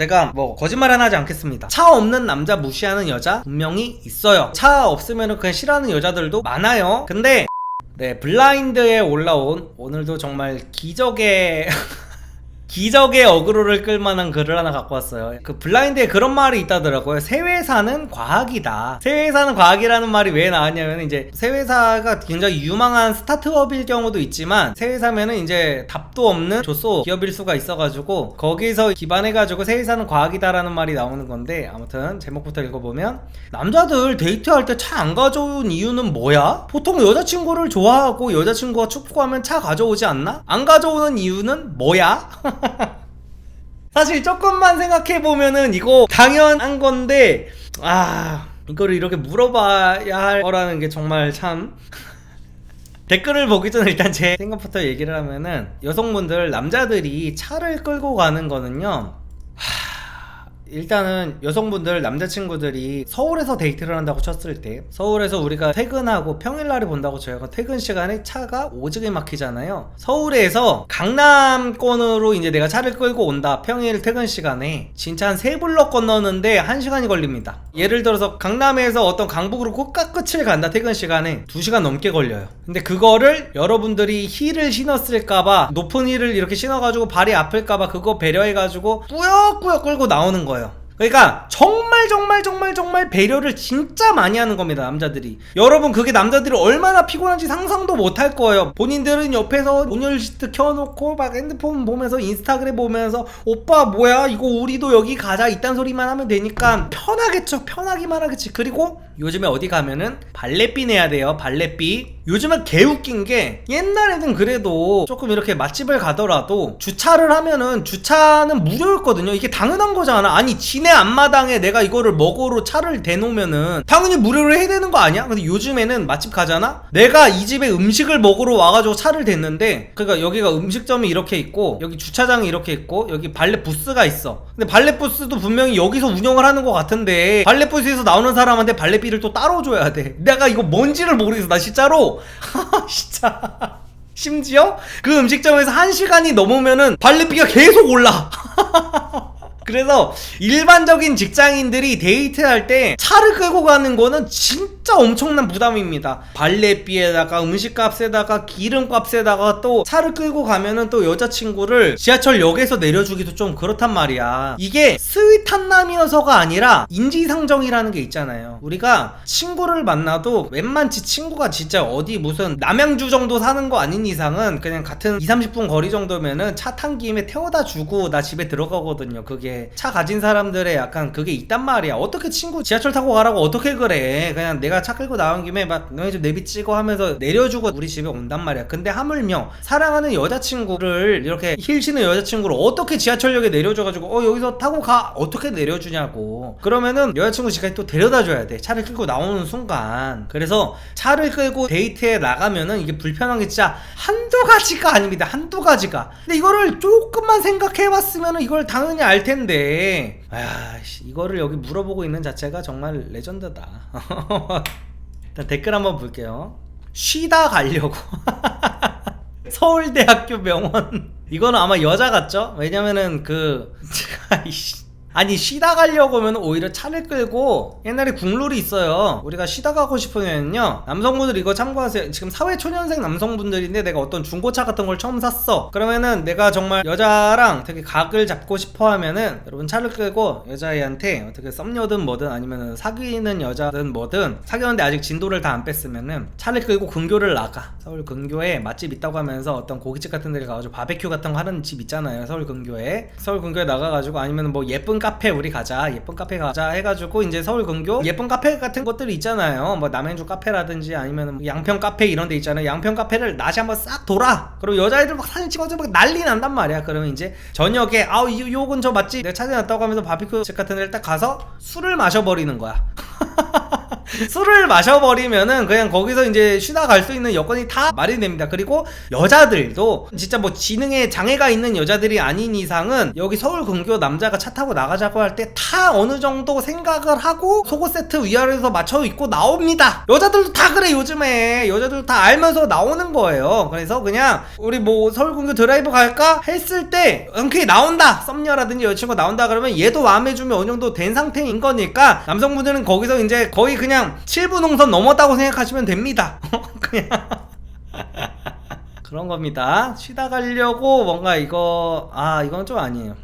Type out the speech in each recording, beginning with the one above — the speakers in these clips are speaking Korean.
제가 뭐 거짓말은 하지 않겠습니다. 차 없는 남자 무시하는 여자 분명히 있어요. 차 없으면 그냥 싫어하는 여자들도 많아요. 근데 네 블라인드에 올라온 오늘도 정말 기적의 기적의 어그로를 끌만한 글을 하나 갖고 왔어요. 그 블라인드에 그런 말이 있다더라고요. 세회사는 과학이다. 세회사는 과학이라는 말이 왜 나왔냐면 이제 세회사가 굉장히 유망한 스타트업일 경우도 있지만 세회사면은 이제 답도 없는 조소 기업일 수가 있어가지고 거기서 기반해가지고 세회사는 과학이다라는 말이 나오는 건데 아무튼 제목부터 읽어보면 남자들 데이트할 때 차 안 가져온 이유는 뭐야? 보통 여자친구를 좋아하고 여자친구가 축구하면 차 가져오지 않나? 안 가져오는 이유는 뭐야? 사실 조금만 생각해 보면은 이거 당연한 건데 아 이거를 이렇게 물어봐야 할 거라는 게 정말 참. 댓글을 보기 전에 일단 제 생각부터 얘기를 하면은 여성분들 남자들이 차를 끌고 가는 거는요 하, 일단은 여성분들 남자친구들이 서울에서 데이트를 한다고 쳤을 때 서울에서 우리가 퇴근하고 평일날에 본다고 저희가 퇴근 시간에 차가 오지게 막히잖아요. 서울에서 강남권으로 이제 내가 차를 끌고 온다. 평일 퇴근 시간에 진짜 한 세 블럭 건너는데 한 시간이 걸립니다. 예를 들어서 강남에서 어떤 강북으로 꼭까 끝을 간다 퇴근 시간에 두 시간 넘게 걸려요. 근데 그거를 여러분들이 힐을 신었을까봐 높은 힐을 이렇게 신어가지고 발이 아플까봐 그거 배려해가지고 꾸역꾸역 끌고 나오는 거예요 그러니까 정말 정말 정말 정말 배려를 진짜 많이 하는 겁니다 남자들이. 여러분 그게 남자들이 얼마나 피곤한지 상상도 못 할 거예요. 본인들은 옆에서 온열 시트 켜놓고 막 핸드폰 보면서 인스타그램 보면서 오빠 뭐야? 이거 우리도 여기 가자. 이딴 소리만 하면 되니까 편하겠죠 편하기만 하겠지. 그리고 요즘에 어디 가면은 발레비 내야 돼요 발레비 요즘은 개웃긴 게 옛날에는 그래도 조금 이렇게 맛집을 가더라도 주차를 하면은 주차는 무료였거든요 이게 당연한 거잖아 아니 지네 앞마당에 내가 이거를 먹으러 차를 대놓으면은 당연히 무료로 해야 되는 거 아니야? 근데 요즘에는 맛집 가잖아? 내가 이 집에 음식을 먹으러 와가지고 차를 댔는데 그러니까 여기가 음식점이 이렇게 있고 여기 주차장이 이렇게 있고 여기 발레 부스가 있어 근데 발레 부스도 분명히 여기서 운영을 하는 것 같은데 발레 부스에서 나오는 사람한테 발레비 를 또 따로 줘야 돼. 내가 이거 뭔지를 모르겠어. 나 진짜로. 진짜. 심지어 그 음식점에서 한 시간이 넘으면은 발레비가 계속 올라 그래서 일반적인 직장인들이 데이트할 때 차를 끌고 가는 거는 진짜 엄청난 부담입니다. 발레비에다가 음식값에다가 기름값에다가 또 차를 끌고 가면은 또 여자친구를 지하철역에서 내려주기도 좀 그렇단 말이야. 이게 스윗한 남이어서가 아니라 인지상정이라는 게 있잖아요. 우리가 친구를 만나도 웬만치 친구가 진짜 어디 무슨 남양주 정도 사는 거 아닌 이상은 그냥 같은 2, 30분 거리 정도면은 차 탄 김에 태워다 주고 나 집에 들어가거든요. 그게 차 가진 사람들의 약간 그게 있단 말이야. 어떻게 친구 지하철 타고 가라고 어떻게 그래. 그냥 내가 차 끌고 나온 김에 막 너네 집 내비 찍어 하면서 내려주고 우리 집에 온단 말이야. 근데 하물며 사랑하는 여자친구를 이렇게 힐 신는 여자친구를 어떻게 지하철역에 내려줘가지고 어 여기서 타고 가 어떻게 내려주냐고. 그러면은 여자친구 집까지 또 데려다 줘야 돼. 차를 끌고 나오는 순간. 그래서 차를 끌고 데이트에 나가면은 이게 불편한 게 진짜 한두 가지가 아닙니다. 한두 가지가. 근데 이거를 조금만 생각해봤으면은 이걸 당연히 알 텐데. 아, 씨, 이거를 여기 물어보고 있는 자체가 정말 레전드다. 일단 댓글 한번 볼게요. 쉬다 가려고. 서울대학교 병원. 이거는 아마 여자 같죠? 왜냐면은 그 아이씨. 아니 쉬다 가려고 하면 오히려 차를 끌고 옛날에 국룰이 있어요. 우리가 쉬다 가고 싶으면요 남성분들 이거 참고하세요. 지금 사회초년생 남성분들인데 내가 어떤 중고차 같은 걸 처음 샀어. 그러면은 내가 정말 여자랑 되게 각을 잡고 싶어 하면은 여러분 차를 끌고 여자애한테 어떻게 썸녀든 뭐든 아니면은 사귀는 여자든 뭐든 사귀었는데 아직 진도를 다 안 뺐으면은 차를 끌고 근교를 나가. 서울 근교에 맛집 있다고 하면서 어떤 고깃집 같은 데 가가지고 바베큐 같은 거 하는 집 있잖아요 서울 근교에. 서울 근교에 나가가지고 아니면 뭐 예쁜 카페 우리 가자 예쁜 카페 가자 해가지고 이제 서울 근교 예쁜 카페 같은 것들이 있잖아요. 뭐 남양주 카페라든지 아니면 뭐 양평 카페 이런 데 있잖아요. 양평 카페를 낮에 한번 싹 돌아. 그럼 여자애들 막 사진 찍어서 막 난리 난단 말이야. 그러면 이제 저녁에 아우 이- 요 근처 맛집 내가 찾아놨다고 하면서 바베큐 집 같은 데를 딱 가서 술을 마셔버리는 거야 술을 마셔버리면은 그냥 거기서 이제 쉬다 갈수 있는 여건이 다 마련됩니다. 그리고 여자들도 진짜 뭐 지능에 장애가 있는 여자들이 아닌 이상은 여기 서울 근교 남자가 차 타고 나가자고 할 때 다 어느 정도 생각을 하고 속옷 세트 위아래에서 맞춰 입고 나옵니다. 여자들도 다 그래 요즘에 여자들 다 알면서 나오는 거예요. 그래서 그냥 우리 뭐 서울 근교 드라이브 갈까 했을 때 흔쾌히 나온다 썸녀라든지 여자친구 나온다 그러면 얘도 마음에 주면 어느 정도 된 상태인 거니까 남성분들은 거기서 이제 거의 그냥 7부 농선 넘었다고 생각하시면 됩니다. 그냥 그런 겁니다. 쉬다 가려고 뭔가 이거 아 이건 좀 아니에요.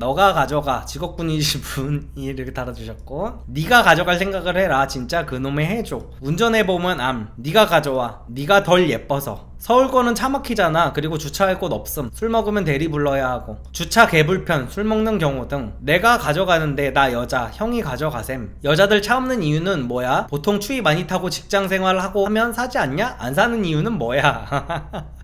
너가 가져가. 직업군이신 분이 이렇게 달아주셨고 네가 가져갈 생각을 해라. 진짜 그놈의 해줘. 운전해보면 암. 네가 가져와. 네가 덜 예뻐서. 서울 거는 차 막히잖아. 그리고 주차할 곳 없음. 술 먹으면 대리 불러야 하고. 주차 개불편 술 먹는 경우 등. 내가 가져가는데 나 여자 형이 가져가셈. 여자들 차 없는 이유는 뭐야? 보통 추위 많이 타고 직장 생활을 하고 하면 사지 않냐? 안 사는 이유는 뭐야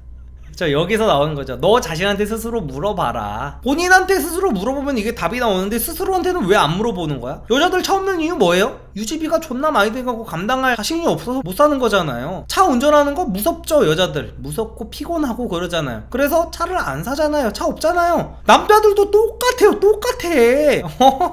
저 여기서 나오는 거죠. 너 자신한테 스스로 물어봐라. 본인한테 스스로 물어보면 이게 답이 나오는데 스스로한테는 왜 안 물어보는 거야? 여자들 차 없는 이유 뭐예요? 유지비가 존나 많이 들고 감당할 자신이 없어서 못 사는 거잖아요. 차 운전하는 거 무섭죠, 여자들. 무섭고 피곤하고 그러잖아요. 그래서 차를 안 사잖아요. 차 없잖아요. 남자들도 똑같아요, 똑같아.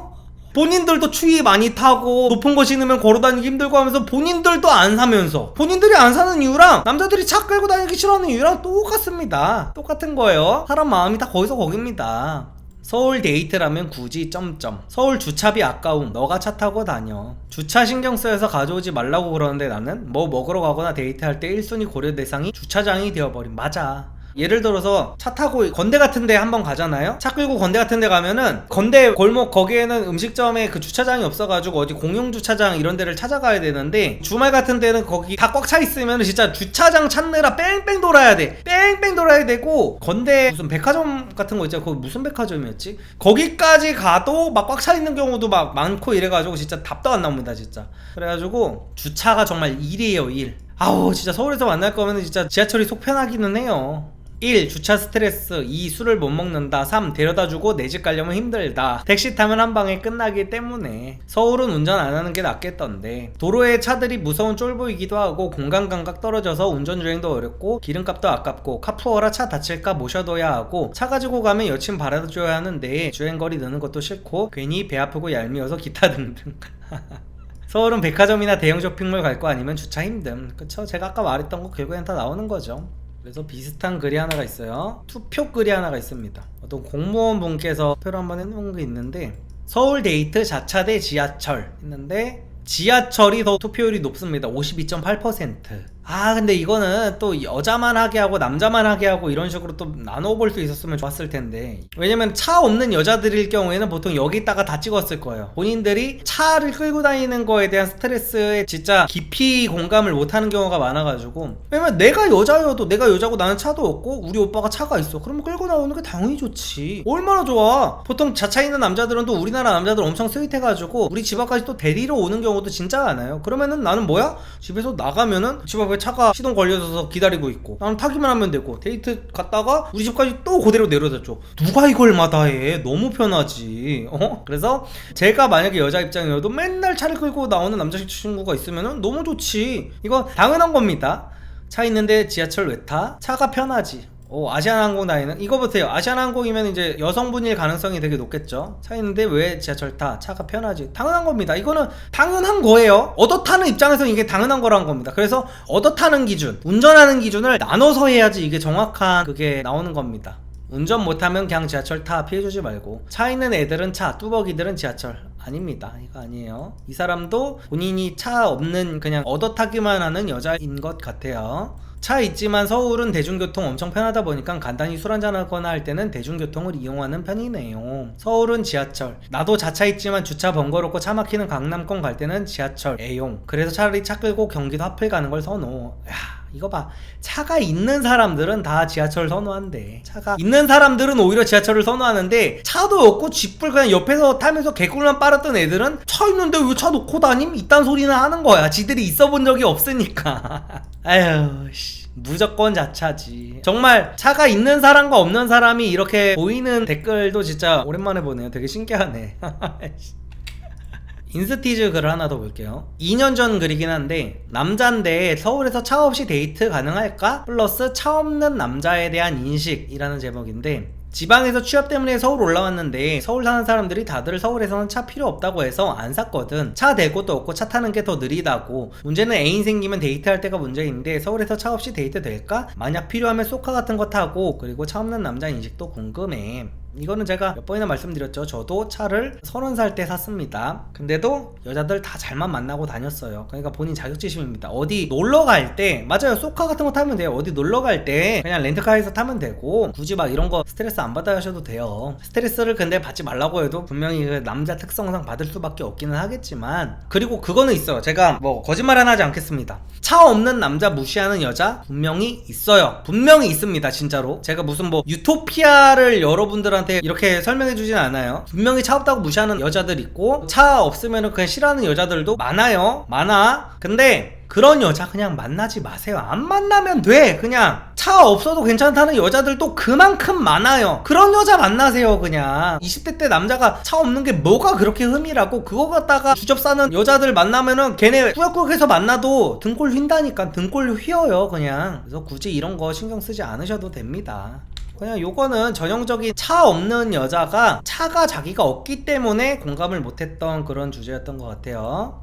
본인들도 추위 많이 타고 높은 거 신으면 걸어다니기 힘들고 하면서 본인들도 안 사면서 본인들이 안 사는 이유랑 남자들이 차 끌고 다니기 싫어하는 이유랑 똑같습니다. 똑같은 거예요. 사람 마음이 다 거기서 거깁니다. 서울 데이트라면 굳이 점점 서울 주차비 아까움 너가 차 타고 다녀 주차 신경 쓰여서 가져오지 말라고 그러는데 나는 뭐 먹으러 가거나 데이트할 때 1순위 고려 대상이 주차장이 되어버린 맞아 예를 들어서 차 타고 건대 같은 데 한번 가잖아요? 차 끌고 건대 같은 데 가면은 건대 골목 거기에는 음식점에 그 주차장이 없어가지고 어디 공용 주차장 이런 데를 찾아가야 되는데 주말 같은 데는 거기 다 꽉 차 있으면 진짜 주차장 찾느라 뺑뺑 돌아야 돼. 뺑뺑 돌아야 되고 건대 무슨 백화점 같은 거 있잖아. 거기 무슨 백화점이었지? 거기까지 가도 막 꽉 차 있는 경우도 막 많고 이래가지고 진짜 답도 안 나옵니다 진짜. 그래가지고 주차가 정말 일이에요 일. 아우 진짜 서울에서 만날 거면 진짜 지하철이 속 편하기는 해요 1. 주차 스트레스 2. 술을 못 먹는다 3. 데려다 주고 내 집 가려면 힘들다 택시 타면 한 방에 끝나기 때문에 서울은 운전 안 하는 게 낫겠던데 도로에 차들이 무서운 쫄보이기도 하고 공간 감각 떨어져서 운전 주행도 어렵고 기름값도 아깝고 카푸어라 차 다칠까 모셔둬야 하고 차 가지고 가면 여친 바라줘야 하는데 주행거리 느는 것도 싫고 괜히 배 아프고 얄미워서 기타 등등 서울은 백화점이나 대형 쇼핑몰 갈 거 아니면 주차 힘듦 그쵸 제가 아까 말했던 거 결국엔 다 나오는 거죠 그래서 비슷한 글이 하나가 있어요. 투표 글이 하나가 있습니다. 어떤 공무원 분께서 투표를 한번 해놓은 게 있는데 서울 데이트 자차 대 지하철 했는데 지하철이 더 투표율이 높습니다. 52.8%. 아 근데 이거는 또 여자만 하게 하고 남자만 하게 하고 이런 식으로 또 나눠볼 수 있었으면 좋았을 텐데. 왜냐면 차 없는 여자들일 경우에는 보통 여기다가 다 찍었을 거예요. 본인들이 차를 끌고 다니는 거에 대한 스트레스에 진짜 깊이 공감을 못하는 경우가 많아가지고. 왜냐면 내가 여자여도 내가 여자고 나는 차도 없고 우리 오빠가 차가 있어. 그러면 끌고 나오는 게 당연히 좋지. 얼마나 좋아. 보통 자차 있는 남자들은 또 우리나라 남자들 엄청 스윗해가지고 우리 집 앞까지 또 데리러 오는 경우도 진짜 많아요. 그러면은 나는 뭐야? 집에서 나가면은 집 앞에 차가 시동 걸려서 기다리고 있고 나는 타기만 하면 되고 데이트 갔다가 우리 집까지 또 그대로 내려다 줘. 누가 이걸 마다해? 너무 편하지. 어? 그래서 제가 만약에 여자 입장이어도 맨날 차를 끌고 나오는 남자 친구가 있으면은 너무 좋지. 이거 당연한 겁니다. 차 있는데 지하철 왜 타? 차가 편하지 오, 아시아나항공 다니는 이거부터요. 아시아나항공이면 이제 여성분일 가능성이 되게 높겠죠. 차 있는데 왜 지하철 타? 차가 편하지. 당연한 겁니다. 이거는 당연한 거예요. 얻어 타는 입장에서 이게 당연한 거란 겁니다. 그래서 얻어 타는 기준, 운전하는 기준을 나눠서 해야지 이게 정확한 그게 나오는 겁니다. 운전 못하면 그냥 지하철 타 피해주지 말고 차 있는 애들은 차 뚜벅이들은 지하철 아닙니다 이거 아니에요 이 사람도 본인이 차 없는 그냥 얻어 타기만 하는 여자인 것 같아요 차 있지만 서울은 대중교통 엄청 편하다 보니까 간단히 술 한잔 하거나 할 때는 대중교통을 이용하는 편이네요. 서울은 지하철. 나도 자차 있지만 주차 번거롭고 차 막히는 강남권 갈 때는 지하철 애용. 그래서 차라리 차 끌고 경기도 하플 가는 걸 선호. 야, 이거 봐. 차가 있는 사람들은 다 지하철 선호한대. 차가 있는 사람들은 오히려 지하철을 선호하는데 차도 없고 집불 그냥 옆에서 타면서 개꿀만 빨았던 애들은 차 있는데 왜 차 놓고 다님? 이딴 소리나 하는 거야. 지들이 있어 본 적이 없으니까. 아휴 씨. 무조건 자차지. 정말 차가 있는 사람과 없는 사람이 이렇게 보이는 댓글도 진짜 오랜만에 보네요. 되게 신기하네. 인스티즈 글을 하나 더 볼게요. 2년 전 글이긴 한데 남잔데 서울에서 차 없이 데이트 가능할까? 플러스 차 없는 남자에 대한 인식이라는 제목인데 지방에서 취업 때문에 서울 올라왔는데 서울 사는 사람들이 다들 서울에서는 차 필요 없다고 해서 안 샀거든. 차 댈 곳도 없고 차 타는 게 더 느리다고. 문제는 애인 생기면 데이트할 때가 문제인데 서울에서 차 없이 데이트 될까? 만약 필요하면 소카 같은 거 타고 그리고 차 없는 남자 인식도 궁금해. 이거는 제가 몇 번이나 말씀드렸죠. 저도 차를 서른 살 때 샀습니다. 근데도 여자들 다 잘만 만나고 다녔어요. 그러니까 본인 자격지심입니다. 어디 놀러 갈 때, 맞아요. 소카 같은 거 타면 돼요. 어디 놀러 갈 때 그냥 렌트카에서 타면 되고, 굳이 막 이런 거 스트레스 안 받아 하셔도 돼요. 스트레스를 근데 받지 말라고 해도 분명히 그 남자 특성상 받을 수밖에 없기는 하겠지만, 그리고 그거는 있어요. 제가 뭐 거짓말은 하지 않겠습니다. 차 없는 남자 무시하는 여자 분명히 있어요. 분명히 있습니다. 진짜로. 제가 무슨 뭐 유토피아를 여러분들한테 이렇게 설명해 주진 않아요. 분명히 차 없다고 무시하는 여자들 있고 차 없으면 그냥 싫어하는 여자들도 많아요. 많아. 근데 그런 여자 그냥 만나지 마세요. 안 만나면 돼. 그냥 차 없어도 괜찮다는 여자들도 그만큼 많아요. 그런 여자 만나세요. 그냥 20대 때 남자가 차 없는 게 뭐가 그렇게 흠이라고 그거 갖다가 주접 싸는 여자들 만나면은 걔네 꾸역꾸역해서 만나도 등골 휜다니까 등골 휘어요. 그냥 그래서 굳이 이런 거 신경 쓰지 않으셔도 됩니다. 그냥 요거는 전형적인 차 없는 여자가 차가 자기가 없기 때문에 공감을 못했던 그런 주제였던 것 같아요.